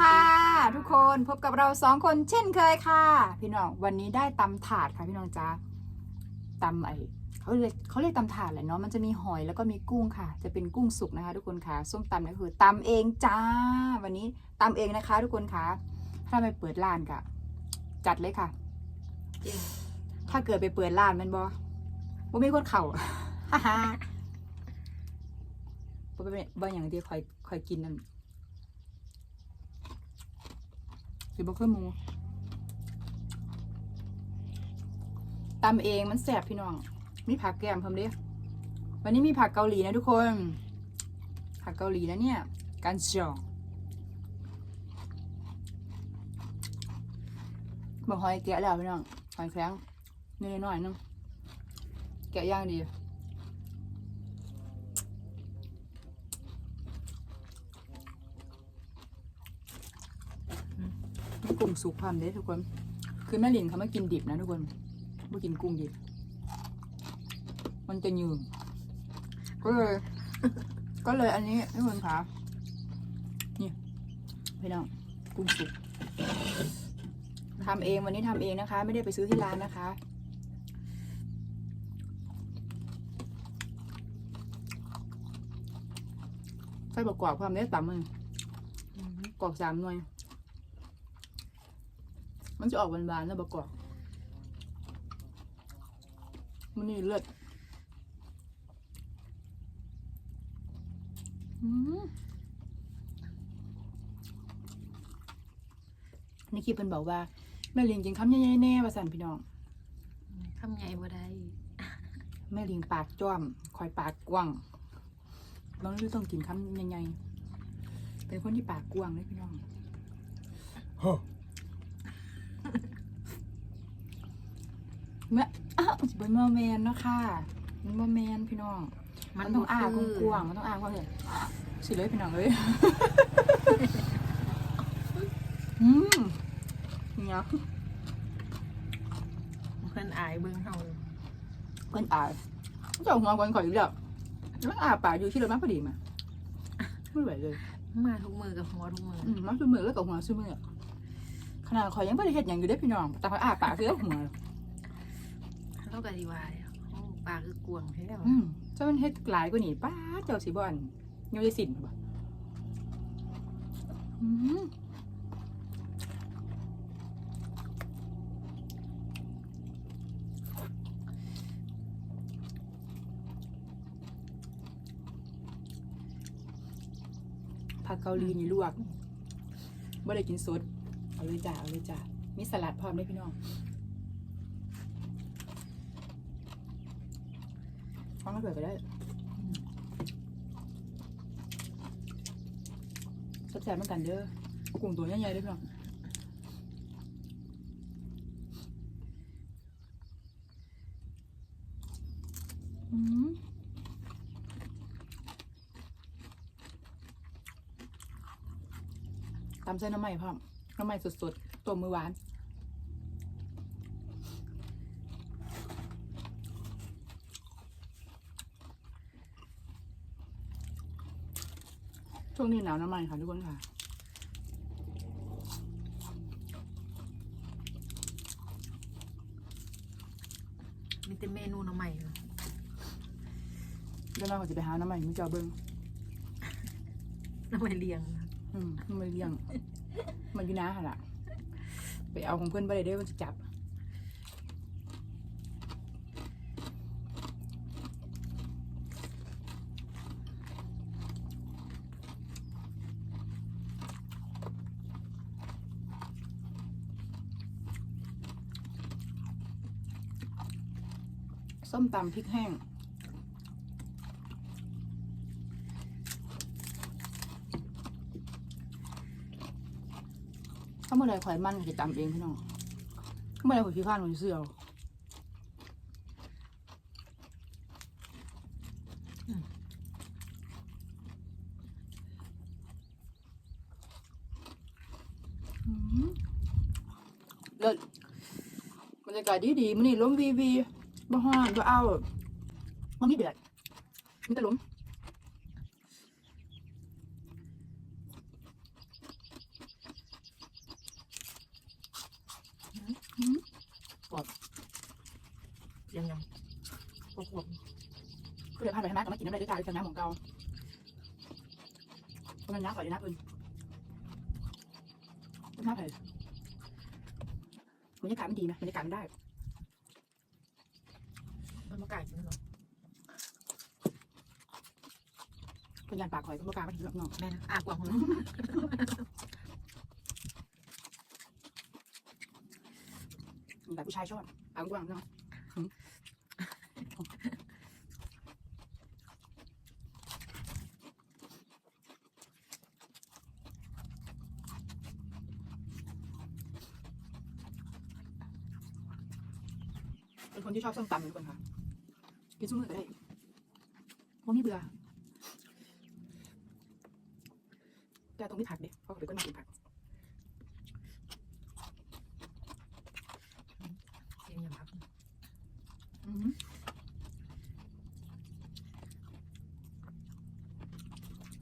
ค่ะ ทุกคนพบกับเราสองคนเช่นเคยค่ะ พี่น้องวันนี้ได้ตำถาดค่ะพี่น้องจ้าตำไอเขาเรียกเขาเรียกตำถาดแหละเนาะมันจะมีหอยแล้วก็มีกุ้งค่ะ จะเป็นกุ้งสุกนะคะ ทุกคนค่ะส้มตำนี่คือตำเองจ้า วันนี้ตำเองนะคะ ทุกคนค่ะ ถ้าไปเปิดร้านกะจัดเลยค่ะ ถ้าเกิดไปเปิดร้านแมันบอบ่มีคนเข่าฮ่าฮ่าบ่เป็นบ่อย่างที่คอยคอยกินนั่น สิบ่คือหมูตำเองมันแสบพี่น้อง มีผักแกมเพิ่มเด้วันนี้มีผักเกาหลีนะทุกคน ผักเกาหลีนะเนี่ยกันจองบอกหอยแกะแล้วพี่น้องหอยแครงนิดหน่อยๆนึงแกะย่างดี กุ้งสุกพร้อมเด้ทุกคน คือแม่หลินเขาไม่กินดิบนะทุกคนไม่กินกุ้งดิบ มันจะยืงก็เลย ก็เลยอันนี้ทุกคนคะนี่พี่น้องกุ้งสุกทำเองวันนี้ทำเองนะคะ ไม่ได้ไปซื้อที่ร้านนะคะใส่ประกอบความเล็กต่ำมึงอืมกรอกสามหน่วย มันจะออกหวานๆแล้วประกอบมันนี่เลือดอืมในคลิปเป็นบอกว่าแม่ลิงกินคำใหญ่ๆแน่ประสันพี่น้องทำไงบ่ได้ แม่ลิงปากจ้อม คอยปากกว้างบางทีต้องกินคำใหญ่ๆเป็นคนที่ปากกว้างเลยพี่น้อง เมื่ออ้าวสิเป็นโมเมนเนาะค่ะมันโมเมนพี่น้อง มันต้องอ้ากว้างๆมันต้องอ้ากว้างเลยสิเลยพี่น้องเลยอืมเนี่ยเพิ่นอายเบิ่งเฮาเพิ่นอายเจ้าหัวคนข่อยอยู่แล้วมันอาปากอยู่ที่รถมาพอดีมาไม่ไหวเลยมาทุกมือกับหัวทุกมืออืมมาซุมือแล้วกับหัวซุมือขนาดข่อยยังไม่ได้เห็ดอย่างอยู่เด้อพี่น้องแต่ข่อยอาปากคือเอาหัว เราก็ดีว่าแล้วโอ้าคือกวงแท้วอืมจะมันเฮ็ดหลายกว่านี้ป้าเจ้าสิบ่อันยังได้สินบ่อืมผักเกาหลีนี่ลวกบ่ได้กินสดเอาเลยจ้าเอาเลยจ้ามีสลัดพร้อมด้วยพี่น้อง งก็เผื่อก็ได้แซ่บเหมือนกันเด้อกุ้งตัวใหญ่ๆเด้อพี่น้องอืมตำเส้นน้ำใหม่พร้อน้ำใหม่สดๆตัวมือหวาน ช่วงนี้หนาวน้ำใหม่ค่ะทุกคนค่ะ มีแต่เมนูน้ำใหม่เนาะเดี๋ยวเราก็จะไปหาน้ำใหม่มึงจะเอาเบิ้งน้ำใหม่เลี้ยงนะอืมมันเลี้ยง มันอยู่นะค่ะล่ะ ไปเอาของเพื่อนไปเลยเด้อมันจะจับ ส้มตำพริกแห้ง ถ้าเมื่อไรข่อยมันก็จะตำเองพี่น้องถ้าเมื่อไรข่อยขี้ข้านข่อยเสื้อเลิศบรรยากาศดีดีๆมันนี่ล้มวีวี บ่ฮ้อนบ่เอาบ่มีเดือดมีแต่ลมกรอบยังยังกรอบกรอเดี๋ยวพาไปทำงานกับมากินน้ำอะไรด้วยกัน้ำงานของเกาาทำงานน้ำก่อนดีน้ำพื่นน้ำไผ่บรรยากาศมันดีไหมบรรยากาศมันได้ ไก่กินหรอเป็นยานปากหอยเป็นโลกาไม่ถึงหรอกน้องแม่นะอากว่างหัวแต่ผู้ชายชอบปากกว้างเนาะเป็นคนที่ชอบส้มตำเหมือนกันค่ะ กินซุ้มมือก็ได้เพราะไม่เบื่อแต่ตรงที่ผักเด็กเพราะเดี๋ยวก็มากินผักเสียงอย่างพักอืม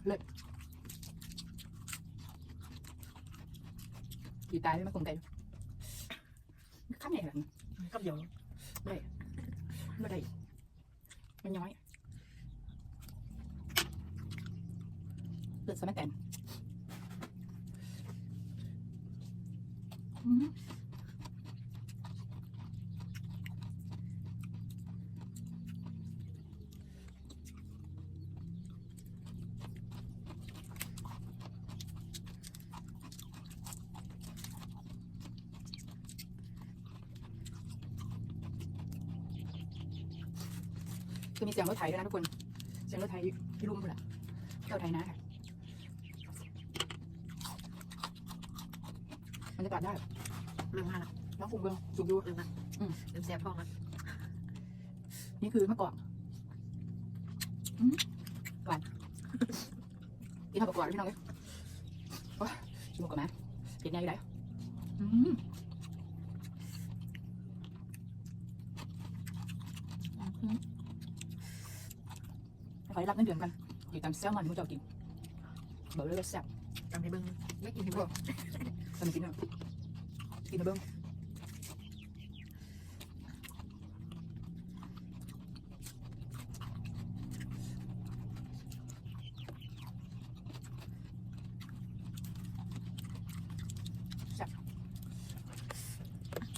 เลิศกี่ตายไม่มาคงใจข้ามไหนหลังกับเดี๋ยวไม่ได้ มันน้อยเปิดสมัยแต่นอื มจะมีเสียงรถไถด้วยนะทุกคน เสียงรถไถที่รุ่มพุ่นละเจ้าไถนะค่ะบรรยากาศได้เรื่องมากแล้วน้องคุมเบืองสุกอยู่เรื่องมากอืมเรื่องแซ่บพ่อแล้วนี่คือมะกอกอืมหวานกินข้าวกับกอกพี่น้องเลยโอ้ยชิมก่อนนะเผ็ดไงอยู่ไหนอืมอืม อให้รับเงินเดือนกันอยู่ตามแซลมอนที่มึงจะเอากินบอกเลยว่าแซ่บจำให้เบิ้งไม่กินให้เบิ้งตอนกินอะกินมาเบิ้งแซ่บ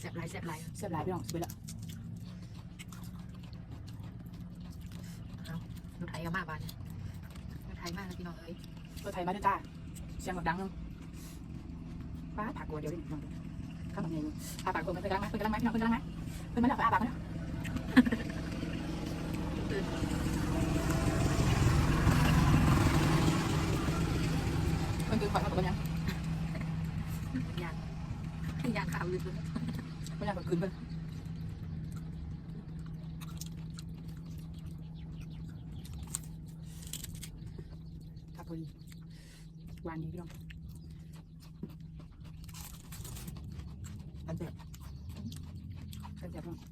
แซ่บหลายแซ่บหลายแซ่บหลายพี่น้องสิบเอ็ดละ รถไถก็มากบ้านเนี่ยรถไถมากแล้วพี่น้องเอ้ยรถไทยมาด้วยจ้าเสียงแบบดังเนึงป้าผักกัวเดียวดิน้องข้าวมันไงอยู่อาปากกลมเพิ่นกำลังไหมเพิ่นกำลังไหมพี่น้องเพิ่นกำลังไหมเพิ่นมาแล้วไปอาปากมาแล้วเพิ่นคือข่อยมากับเพิ่นยังยางยางขาวลึกเลยเพิ่นยังกับคืนเพิ่นครับพอดี หวานดีพี่น้องกระเจ็บกระเจ็บน้อง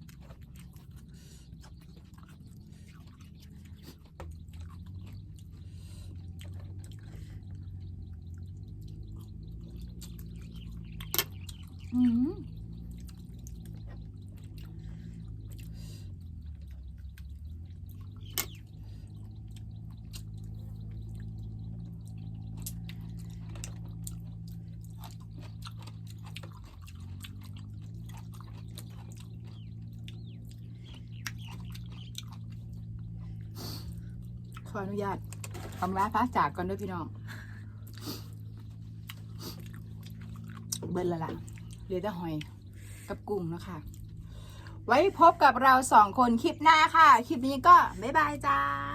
ขออนุญาตทำลาฟ้าจากก่อนด้วยพี่น้อง เบิร์ละล่ะเหลือดหอย กับกุ้งนะคะ ไว้พบกับเราสองคนคลิปหน้าค่ะ คลิปนี้ก็ บ๊ายบายจ้า